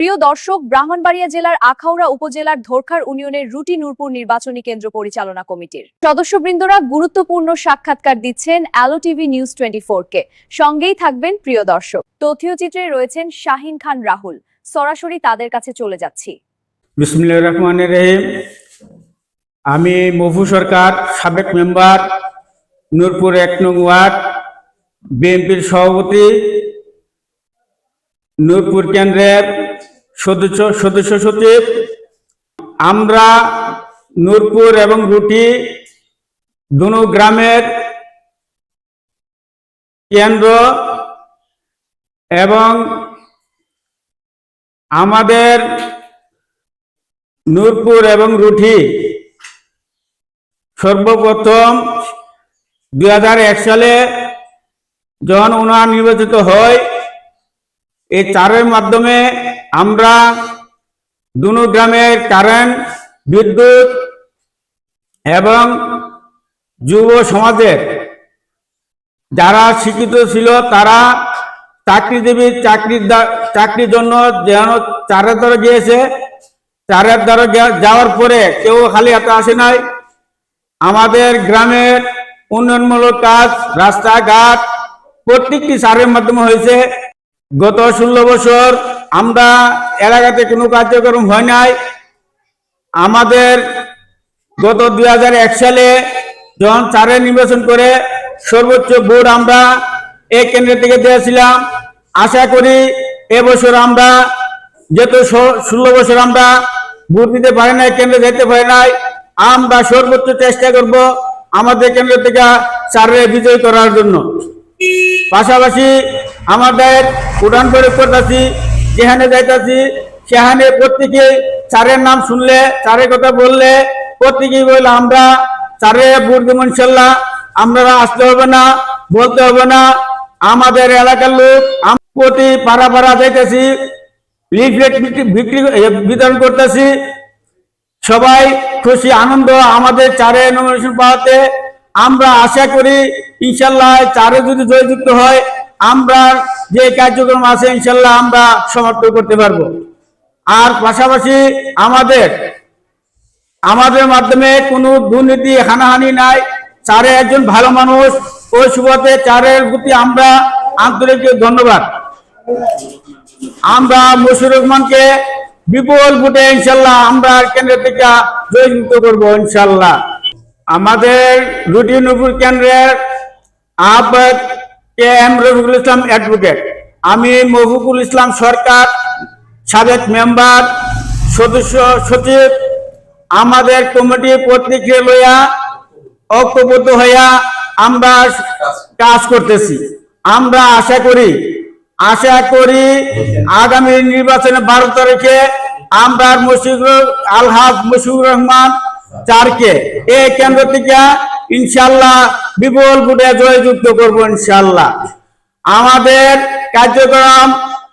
প্রিয় দর্শক, ব্রাহ্মণবাড়িয়া জেলার আখাউড়া উপজেলার ধোরখার ইউনিয়নের রুটি নূরপুর নির্বাচনী কেন্দ্র পরিচালনা কমিটির। সদস্যবৃন্দরা গুরুত্বপূর্ণ সাক্ষাৎকার দিচ্ছেন অ্যালো টিভি নিউজ টোয়েন্টি কে। সঙ্গেই থাকবেন প্রিয় দর্শক। তথ্যচিত্রে রয়েছেন শাহিন খান রাহুল। সরাসরি তাদের কাছে চলে যাচ্ছি। বিসমুল্লাহ রহমান রহিম। আমি মফু সরকার, সাবেক মেম্বার, নূরপুর এক নং ওয়ার্ড, বিএনপির সভাপতি, নূরপুর কেন্দ্রের সদস্য সদস্য সচিব, আমরা নূরপুর এবং রুটি দুনো গ্রামের কেন্দ্র এবং আমাদের নূরপুর এবং রুঠি সর্বপ্রথম দু হাজার এক সালে যখন ওনার নির্বাচিত হয়, এই চারের মাধ্যমে আমরা দুনো গ্রামের কারেন্ট বিদ্যুৎ এবং যুব সমাজের যারা শিক্ষিত ছিল তারা চাকরিজীবী চাকরির চাকরির জন্য যেন চারের দ্বারা গিয়েছে, চারের দ্বারা যাওয়ার পরে কেউ খালি হাতে আসে নাই। আমাদের গ্রামের উন্নয়নমূলক কাজ, রাস্তাঘাট প্রত্যেকটি সারের মাধ্যমে হয়েছে। গত ষোলো বছর আমরা এলাকাতে কোনো কার্যক্রম হয় নাই। আমাদের গত দুই সালে যখন চারে নির্বাচন করে সর্বোচ্চ ভোট আমরা এই কেন্দ্র থেকে দিয়েছিলাম। আশা করি এবছর আমরা যেহেতু ষোলো বছর আমরা ভোট দিতে পারি নাই, কেন্দ্রে যেতে পারি নাই, আমরা সর্বোচ্চ চেষ্টা করব আমাদের কেন্দ্র থেকে চারে বিজয় করার জন্য। পাশাপাশি আমাদের উড়ান প্রয়োগ করতেছি যেখানে যাইতাছি, সেখানে প্রত্যেকে চারের নাম শুনলে, চারের কথা বললে, প্রত্যেকেই বললে আমরা চারে ভোট দেবো ইনশাল্লাহ আমরা আসতে হবে না, বলতে হবে না, আমাদের এলাকার লোক প্রতি পাড়া পাড়া যাইতেছি বিক্রি বিতরণ করতেছি, সবাই খুশি, আনন্দ, আমাদের চারে নমিনেশন পাওয়াতে, আমরা আশা করি, ইনশাল্লাহ চারে যদি জয়যুক্ত হয় আমরা যে কার্যক্রম আছে, ইনশাল্লাহ আমরা সমাপ্ত করতে পারব। আর পাশাপাশি আমাদের আমাদের মাধ্যমে কোনো দুর্নীতি, হানাহানি নাই। চারে একজন ভালো মানুষ, ওই সুবাদে চারের প্রতি আমরা আন্তরিক ধন্যবাদ। আমরা মশিউর রহমানকে বিপুল ভোটে ইনশাল্লাহ আমরা কেন্দ্র থেকে জয়যুক্ত করব ইনশাল্লাহ। আমাদের রুটি নপুর কেন্দ্রের আহ্বায়ক K M Rafiqul Islam advocate আমি মফিকুল ইসলাম সরকার, সাবেক মেম্বার সদস্য, সচিব, আমাদের কমিটি পত্রিকে লইয়া ঐক্যবদ্ধ হইয়া আমরা কাজ করতেছি। আমরা আশা করি আশা করি আগামী নির্বাচনে বারো তারিখে আমরা মুশিকুর আলহাজ মুশিকুর রহমান চারকে এই কেন্দ্র থেকে ইনশাল্লাহ বিপুল ভোটে জয়যুক্ত করব ইনশাল্লাহ আমাদের কার্যক্রম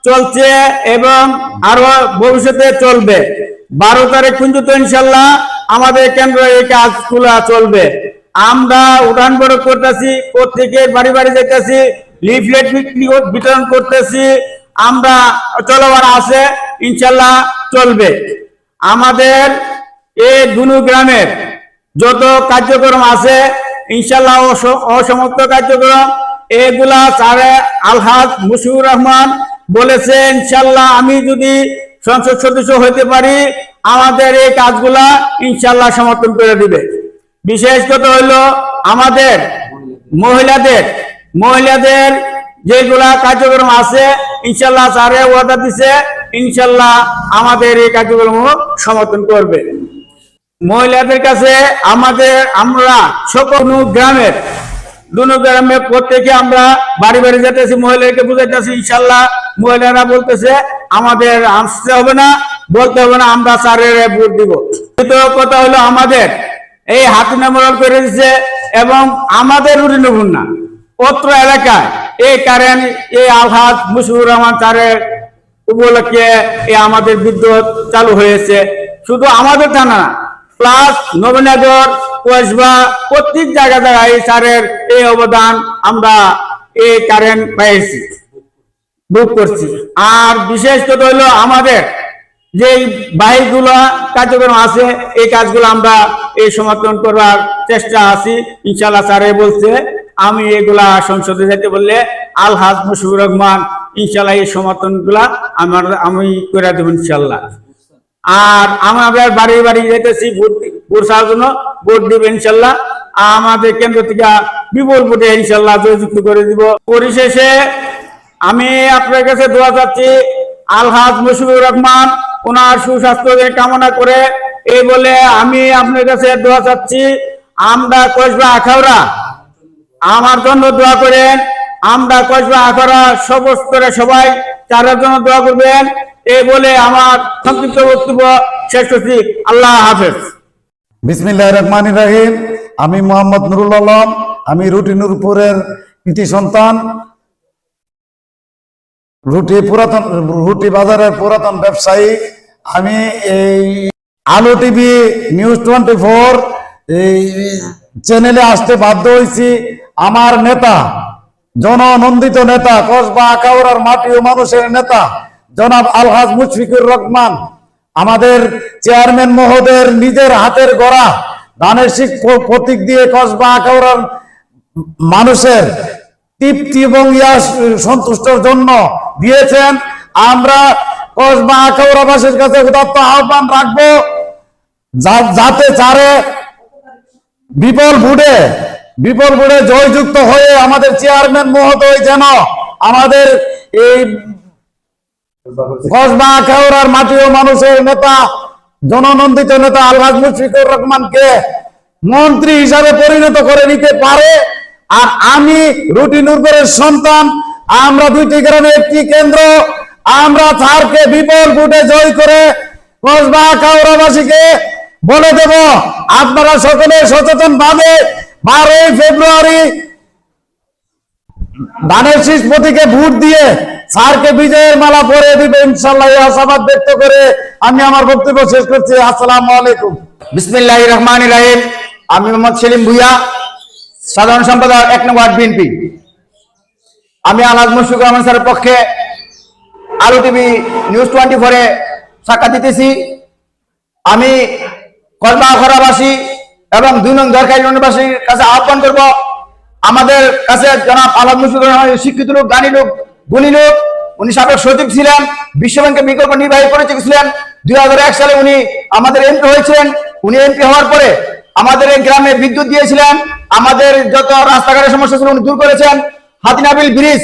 চলছে এবং আরও ভবিষ্যতে চলবে। বারো তারিখ পর্যন্ত ইনশাল্লাহ আমাদের কেন্দ্র এই খোলা চলবে। আমরা উড়ান বড় করতেছি প্রত্যেকের বাড়ি বাড়ি যেতেছি লিফলেট বিতরণ করতেছি, আমরা চলবার আছে ইনশাল্লাহ চলবে। আমাদের এই দুনু গ্রামের যত কার্যক্রম আছে ইনশাল্লাহ অস- অসমাপ্ত কার্যক্রম, এগুলা স্যারে আলহাজ মুশিউর রহমান বলেছে ইনশাল্লাহ আমি যদি সংসদ সদস্য হইতে পারি, আমাদের এই কাজগুলা ইনশাল্লাহ সমর্থন করে দিবে। বিশেষ কথা হলো আমাদের মহিলাদের মহিলাদের যেগুলা কার্যক্রম আছে ইনশাল্লাহ স্যারে ওয়াদা দিছে ইনশাল্লাহ আমাদের এই কার্যক্রম সমর্থন করবে। মহিলাদের কাছে আমাদের, আমরা সকল গ্রামের, দুনো গ্রামে প্রত্যেকে আমরা বাড়ি বাড়ি যেতেছি মহিলাকে বুঝাইতেছি, ইনশাল্লাহ মহিলারা বলতেছে, আমাদের আসতে হবে না, বলতে হবে না, আমরা স্যারের ভোট দিব। দ্বিতীয় কথা হলো আমাদের, এই হাত নামরল করে দিচ্ছে এবং আমাদের রুটি নেবুন না। অত্র এলাকায় এই কারেন্ট এই আলহাজ মুশিবুর রহমান স্যারের উপলক্ষে এই আমাদের বিদ্যুৎ চালু হয়েছে। শুধু আমাদের থানা না প্লাস নবীনগর কসবা প্রত্যেক জায়গা জায়গায় এই সারের এই অবদান আমরা এই কারেন্ট পেয়েছি বুক করছি। আর বিশেষ আমাদের যে কার্যক্রম আছে, এই কাজগুলো আমরা এই সমর্থন করবার চেষ্টা আছি। ইনশাল্লাহ স্যারে বলছে, আমি এগুলা সংসদে যেতে বললে আলহাজ মুশিবুর রহমান ইনশাল্লাহ এই সমর্থনগুলা আমার আমি করে দেবো ইনশাল্লাহ আর আমরা বাড়ি বাড়ি যেতেছি ভোট চাওয়ার জন্য ভোট দিব ইনশাল্লাহ। আমাদের কেন্দ্র থেকে বিপুল ভোটে ইনশাল্লাহ জয়যুক্ত করে দিব। পরিশেষে আমি আপনার কাছে দোয়া চাচ্ছি, আলহাজ মুশিবুর রহমান ওনার সুস্বাস্থ্য কামনা করে এই বলে আমি আপনার কাছে দোয়া চাচ্ছি, আমরা কসবা আখাউড়া, আমার জন্য দোয়া করেন, আমরা কসবা আখাউড়া সবস্তরে সবাই চারের জন্য দোয়া করবেন এই বলে আমার সংক্ষিপ্ত বক্তব্য শেষ করছি। আল্লাহ হাফেজ। বিসমিল্লাহ রহমান রাহিম। আমি মোহাম্মদ নুরুল আলম। আমি রুটি নূরপুরের কৃতি সন্তান। রুটি পুরাতন, রুটি বাজারের পুরাতন ব্যবসায়ী। আমি এই আলো টিভি নিউজ টোয়েন্টি ফোর এই চ্যানেলে আসতে বাধ্য হয়েছি। আমার নেতা, জননন্দিত নেতা, কসবা আকাউরার মাটি ও মানুষের নেতা জনাব আলহাজ মুশফিকুর রহমান, আমাদের চেয়ারম্যান মহোদয়ের নিজের হাতের গড়া ধানের প্রতীক দিয়ে কসবা আকাউরার মানুষের তৃপ্তি এবং ইয়াস সন্তুষ্টর জন্য দিয়েছেন। আমরা কসবা আকাউরাবাসীর কাছে উদাত্ত আহ্বান রাখব যাতে চারে বিপল বুড়ে বিপল বুড়ে জয়যুক্ত হয়ে আমাদের চেয়ারম্যান মহোদয় যেন আমাদের এই কসবা খেওরার মাটি ও মানুষের নেতা, জননন্দিত নেতা আলহাজ মুশফিকুর রহমানকে মন্ত্রী হিসাবে পরিণত করে নিতে পারে। আর আমি রুটি নুরপুরের সন্তান, আমরা দুইটি গ্রামে একটি কেন্দ্র, আমরা স্যারকে বিপুল ভোটে জয় করে কসবা খাওড়াবাসীকে বলে দেব। আপনারা সকলে সচেতন ভাবে বারোই ফেব্রুয়ারি ধানের শীষ ভোট দিয়ে স্যারকে বিজয়ের মালা পরে দিবে, ইনশাল্লাহ এই আশাবাদ ব্যক্ত করে আমি আমার বক্তব্য শেষ করছি। আসসালামু আলাইকুম। বিসমিল্লাহ রহমান রাহিম। আমি মোহাম্মদ সেলিম ভুইয়া, সাধারণ সম্পাদক, এক নম্বর বিএনপি। আমি আলহাজ মুশফিকুর রহমান স্যারের পক্ষে আলু টিভি নিউজ টোয়েন্টি ফোরে সাক্ষাৎ দিতেছি। আমি কসবা খরাবাসী এবং দুই নং দরকারি ইউনিভার্সিটির কাছে আহ্বান করব। আমাদের কাছে জনাব আলহাজ মুশফিকুর রহমান, শিক্ষিত লোক, জ্ঞানী লোক গুণী লোক, উনি সাবেক সচিব ছিলেন, বিশ্বব্যাংকের বিকল্প নির্বাহী পরিচালক ছিলেন। দুই সালে উনি আমাদের এমপি হয়েছিলেন। উনি এমপি হওয়ার পরে আমাদের এই গ্রামে বিদ্যুৎ দিয়েছিলেন। আমাদের যত রাস্তাঘাটের সমস্যা ছিল উনি দূর করেছেন। হাতিনাবিল ব্রিজ,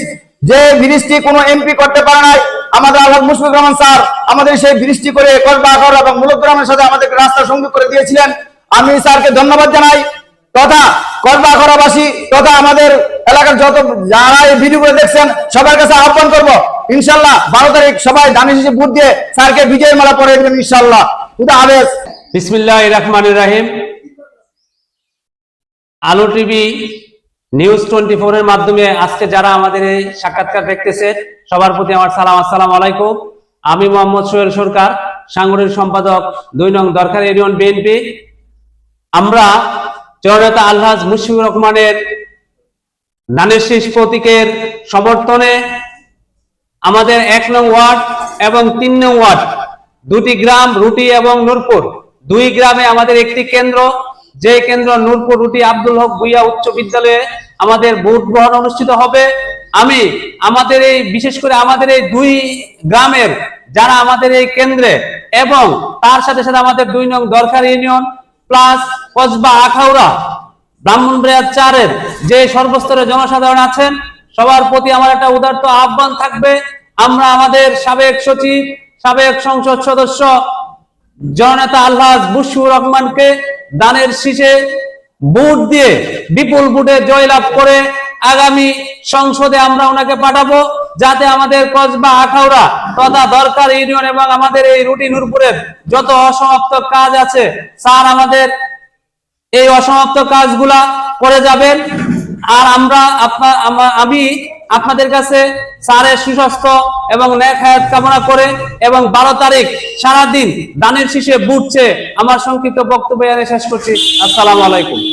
যে ব্রিজটি কোনো এমপি করতে পারে নাই, আমাদের আলহাজ মুশফিকুর রহমান স্যার আমাদের সেই ব্রিজটি করে আখড়া এবং মূলক গ্রামের সাথে আমাদের রাস্তা সংযোগ করে দিয়েছিলেন। আমি স্যারকে ধন্যবাদ জানাই। তথা কসবা আখড়াবাসী তথা আমাদের এলাকার যত যারা এই ভিডিও দেখছেন, সবার কাছে আহ্বান করব, ইনশাল্লাহ বারো তারিখ সবাই দানি শেষে ভোট দিয়ে স্যারকে বিজয়ের মালা পরে দেবেন, ইনশাল্লাহ। খুদা হাফেজ। বিসমিল্লাহ রহমান রাহিম। আলো টিভি নিউজ টোয়েন্টি ফোর এর মাধ্যমে আজকে যারা আমাদের এই সাক্ষাৎকার দেখতেছে, সবার প্রতি আমার সালাম, আসসালাম আলাইকুম। আমি মোহাম্মদ সোহেল সরকার, সাংগঠনিক সম্পাদক দুই নং দরকার ইউনিয়ন বিএনপি। আমরা জননেতা আলহাজ মুশফিকুর রহমানের ধানের শীষ প্রতীকের সমর্থনে আমাদের এক নং ওয়ার্ড এবং তিন নং ওয়ার্ড, দুটি গ্রাম রুটি এবং নূরপুর। দুই গ্রামে আমাদের একটি কেন্দ্র, যে কেন্দ্র নূরপুর রুটি আব্দুল হক ভুইয়া উচ্চ বিদ্যালয়ে আমাদের ভোট গ্রহণ অনুষ্ঠিত হবে। আমি আমাদের এই, বিশেষ করে আমাদের এই দুই গ্রামের যারা আমাদের এই কেন্দ্রে এবং তার সাথে সাথে আমাদের দুই নং দরকার ইউনিয়ন প্লাস কসবা আখাউড়া ব্রাহ্মণবাড়িয়া চারের যে সর্বস্তরের জনসাধারণ আছেন, সবার প্রতি আমার একটা উদার্ত আহ্বান থাকবে। আমরা আমাদের সাবেক সচিব, সাবেক সংসদ সদস্য, জননেতা আল্লাহ বুশুর রহমানকে দানের শীষে বুট দিয়ে বিপুল বুটে জয়লাভ করে আগামী সংসদে আমরা ওনাকে পাঠাবো। যাতে আমাদের কসবা আখাউড়া তথা দরকার ইউনিয়ন এবং আমাদের এই রুটি নূরপুরের যত অসমাপ্ত কাজ আছে, স্যার আমাদের এই অসমাপ্ত কাজগুলা করে যাবেন। আর আমরা আপনা- আমা- আপনাদের কাছে স্যারের সুস্বাস্থ্য এবং ন্যাক হায়াত কামনা করে এবং বারো তারিখ সারাদিন দানের শীষে বুটছে, আমার সংক্ষিপ্ত বক্তব্য শেষ করছি। আসসালামু আলাইকুম।